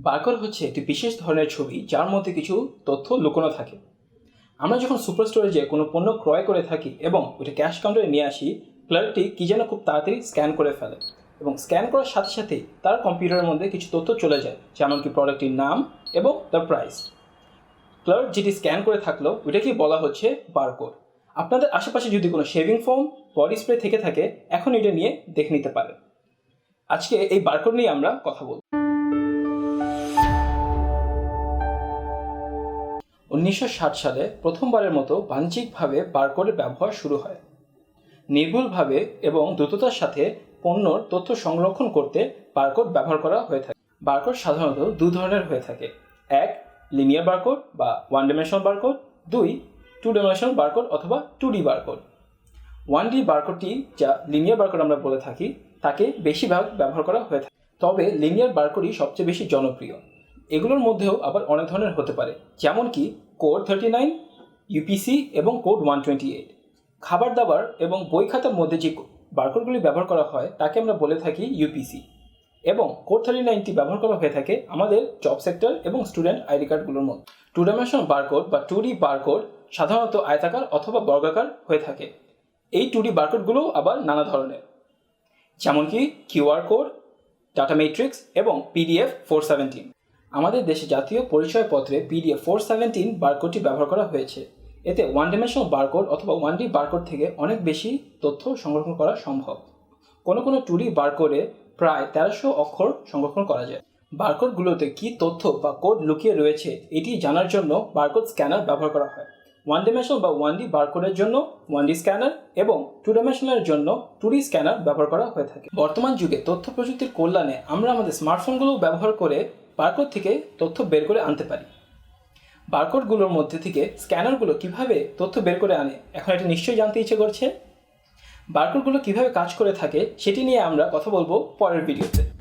Barcode হচ্ছে একটি বিশেষ ধরনের ছবি যার মধ্যে কিছু তথ্য লুকোনো থাকে। আমরা যখন সুপার স্টোরেজে কোনো পণ্য ক্রয় করে থাকি এবং ওইটা ক্যাশ কাউন্টারে নিয়ে আসি, ক্লার্কটি কী যেন খুব তাড়াতাড়ি স্ক্যান করে ফেলে এবং স্ক্যান করার সাথে সাথেই তার কম্পিউটারের মধ্যে কিছু তথ্য চলে যায় যেমন কি প্রোডাক্টটির নাম এবং তার প্রাইস। ক্লার্ক যেটি স্ক্যান করে থাকল, ওইটাকেই বলা হচ্ছে বারকোড আপনাদের আশেপাশে যদি কোনো শেভিং ফোম, বডি স্প্রে থেকে থাকে, এখন এটা নিয়ে দেখে নিতে পারেন। আজকে এই বারকোড নিয়ে আমরা কথা বলব। উনিশশো ষাট সালে প্রথমবারের মতো বাণিজ্যিকভাবে বারকোডের ব্যবহার শুরু হয়। নির্ভুলভাবে এবং দ্রুততার সাথে পণ্যর তথ্য সংরক্ষণ করতে বারকোড ব্যবহার করা হয়ে থাকে। বারকোড সাধারণত দু ধরনের হয়ে থাকে। এক লিনিয়ার বারকোড বা ওয়ান ডিমেনশনাল বারকোড দুই টু ডিমেনশনাল বারকোড অথবা two D barcode one D বারকোডটি যা লিনিয়ার বারকোড আমরা বলে থাকি, তাকে বেশিরভাগ ব্যবহার করা হয়ে থাকে। তবে লিনিয়ার বারকোডই সবচেয়ে বেশি জনপ্রিয়। এগুলোর মধ্যেও আবার অনেক ধরনের হতে পারে। যেমন কি কোড থার্টি নাইন ইউপিসি এবং কোড ওয়ান টোয়েন্টি এইট খাবার দাবার এবং বই খাতার মধ্যে যে বারকোডগুলি ব্যবহার করা হয়, তাকে আমরা বলে থাকি ইউপিসি এবং কোড থার্টি নাইনটি ব্যবহার করা হয়ে থাকে আমাদের জব সেক্টর এবং স্টুডেন্ট আইডি কার্ডগুলোর মধ্যে। টু ডাইমেনশনাল বারকোড বা টু ডি বারকোড সাধারণত আয়তাকার অথবা বর্গাকার হয়ে থাকে। এই টু ডি বারকোডগুলোও আবার নানা ধরনের। যেমন কি কিউআর কোড ডাটা মেট্রিক্স এবং পিডিএফ ফোর সেভেন্টিন আমাদের দেশে জাতীয় পরিচয়পত্রে পিডিএফ ফোর সেভেন্টিন বারকোডটি ব্যবহার করা হয়েছে। এতে ওয়ান ডিমেনশনাল বারকোড অথবা ওয়ান ডি বারকোড থেকে অনেক বেশি তথ্য সংরক্ষণ করা সম্ভব। কোনো কোনো টু ডি বারকোডে প্রায় তেরোশো অক্ষর সংরক্ষণ করা যায়। বারকোডগুলোতে কি তথ্য বা কোড লুকিয়ে রয়েছে, এটি জানার জন্য বারকোড স্ক্যানার ব্যবহার করা হয়। ওয়ান ডিমেনশনাল বা ওয়ান ডি বারকোডের জন্য ওয়ান ডি স্ক্যানার এবং টু ডিমেনশনালের জন্য টু ডি স্ক্যানার ব্যবহার করা হয়ে থাকে। বর্তমান যুগে তথ্য প্রযুক্তির কল্যাণে আমরা আমাদের স্মার্টফোনগুলো ব্যবহার করে বারকোড থেকে তথ্য বের করে আনতে পারি। বারকোডগুলোর মধ্যে থেকে স্ক্যানারগুলো কীভাবে তথ্য বের করে আনে, এখন এটা নিশ্চয়ই জানতে ইচ্ছে করছে। বারকোডগুলো কীভাবে কাজ করে থাকে, সেটি নিয়ে আমরা কথা বলব পরের ভিডিওতে।